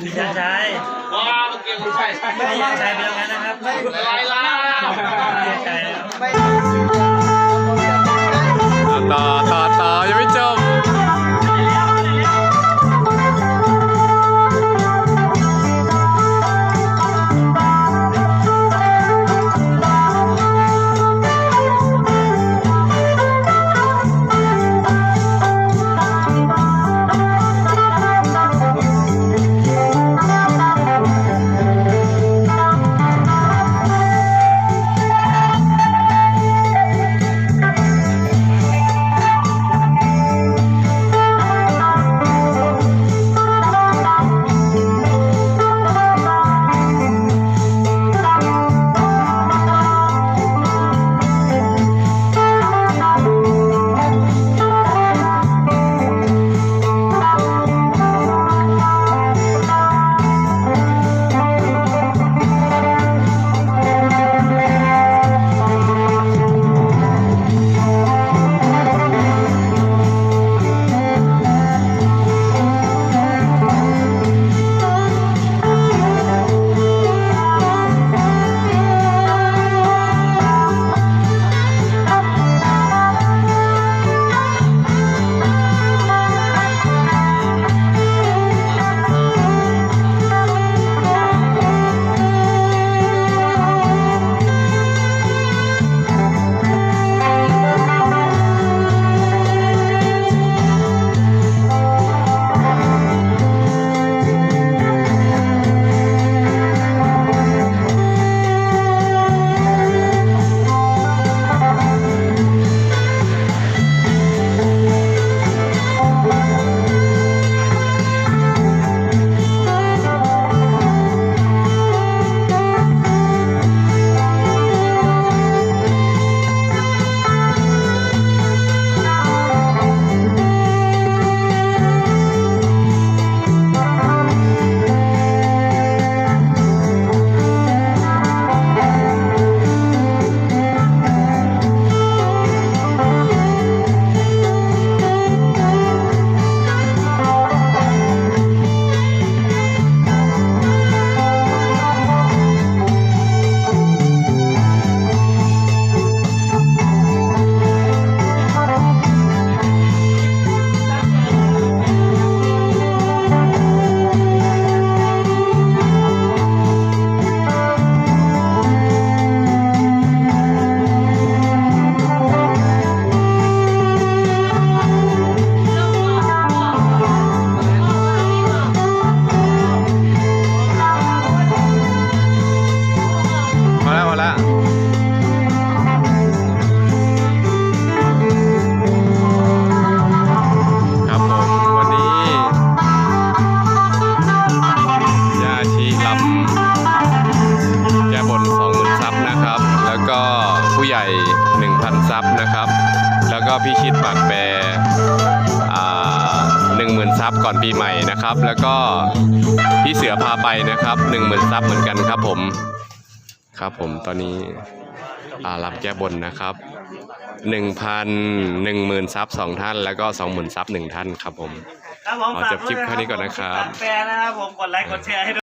ไม่ใช่ใช่ว้าเมื่อกี้คุณใช่ใช่ไม่ใช่ใช่ไปแล้วงั้นนะครับไม่ไรล่ะไม่ใช่แล้ว ญ่1,000ซับนะครับ แล้วก็พี่ชิดปากแปรอ่า10,000ซับก่อนปีใหม่นะครับ แล้วก็พี่เสือพาไปนะครับ10,000ซับเหมือนกันครับผม ครับผมตอนนี้อ่ารับแก้บนนะครับ1,000 10,000ซับสองท่าน แล้วก็20,000ซับหนึ่งท่านครับผมครับผมขอจบคลิปแค่นี้ก่อนนะครับฝากแฟนนะครับผมกดไลค์กดแชร์ให้ด้วย